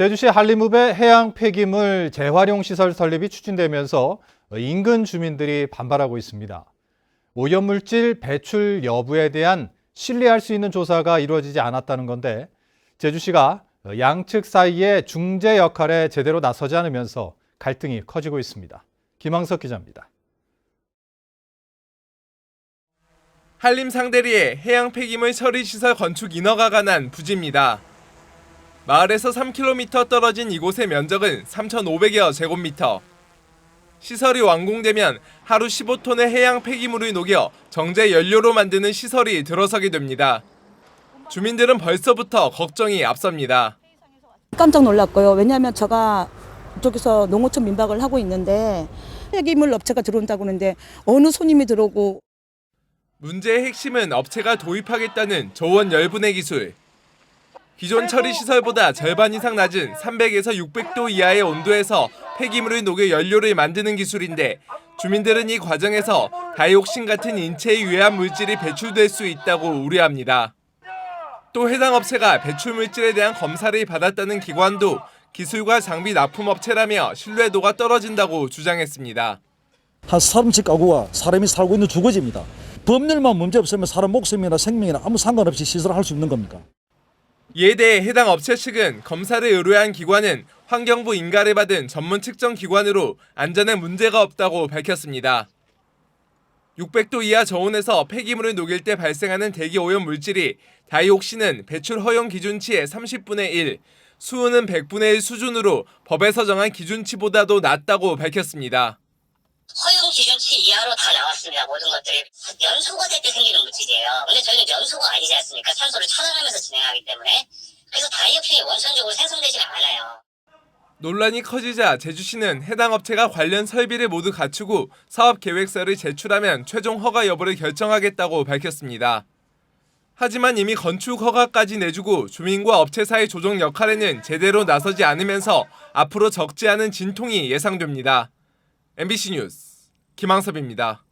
제주시 한림읍의 해양 폐기물 재활용 시설 설립이 추진되면서 인근 주민들이 반발하고 있습니다. 오염물질 배출 여부에 대한 신뢰할 수 있는 조사가 이루어지지 않았다는 건데 제주시가 양측 사이의 중재 역할에 제대로 나서지 않으면서 갈등이 커지고 있습니다. 김항석 기자입니다. 한림 상대리의 해양 폐기물 처리 시설 건축 인허가 관한 부지입니다. 마을에서 3km 떨어진 이곳의 면적은 3,500여 제곱미터. 시설이 완공되면 하루 15톤의 해양 폐기물을 녹여 정제 연료로 만드는 시설이 들어서게 됩니다. 주민들은 벌써부터 걱정이 앞섭니다. 깜짝 놀랐고요. 왜냐하면 제가 이쪽에서 농어촌 민박을 하고 있는데 폐기물 업체가 들어온다고 하는데 어느 손님이 들어오고 문제의 핵심은 업체가 도입하겠다는 저원 열분해 기술. 기존 처리 시설보다 절반 이상 낮은 300에서 600도 이하의 온도에서 폐기물을 녹여 연료를 만드는 기술인데 주민들은 이 과정에서 다이옥신 같은 인체에 유해한 물질이 배출될 수 있다고 우려합니다. 또 해당 업체가 배출 물질에 대한 검사를 받았다는 기관도 기술과 장비 납품 업체라며 신뢰도가 떨어진다고 주장했습니다. 한30 가구가 사람이 살고 있는 주거지입니다. 법률만 문제 없으면 사람 목숨이나 생명이나 아무 상관없이 시설할 수 있는 겁니까? 이에 대해 해당 업체 측은 검사를 의뢰한 기관은 환경부 인가를 받은 전문 측정 기관으로 안전에 문제가 없다고 밝혔습니다. 600도 이하 저온에서 폐기물을 녹일 때 발생하는 대기 오염 물질이 다이옥신은 배출 허용 기준치의 30분의 1, 수은은 100분의 1 수준으로 법에서 정한 기준치보다도 낮다고 밝혔습니다. 허용 기준치 이하로 다 나왔습니다. 모든 것들이 연소가 될 때 생기는 물질이에요. 근데 저희는 연소가 아니지 않습니까? 산소를 차단하면서 진행하기 때문에 그래서 다이옥신이 원천적으로 생성되지가 않아요. 논란이 커지자 제주시는 해당 업체가 관련 설비를 모두 갖추고 사업 계획서를 제출하면 최종 허가 여부를 결정하겠다고 밝혔습니다. 하지만 이미 건축 허가까지 내주고 주민과 업체 사이 조정 역할에는 제대로 나서지 않으면서 앞으로 적지 않은 진통이 예상됩니다. MBC 뉴스 김항섭입니다.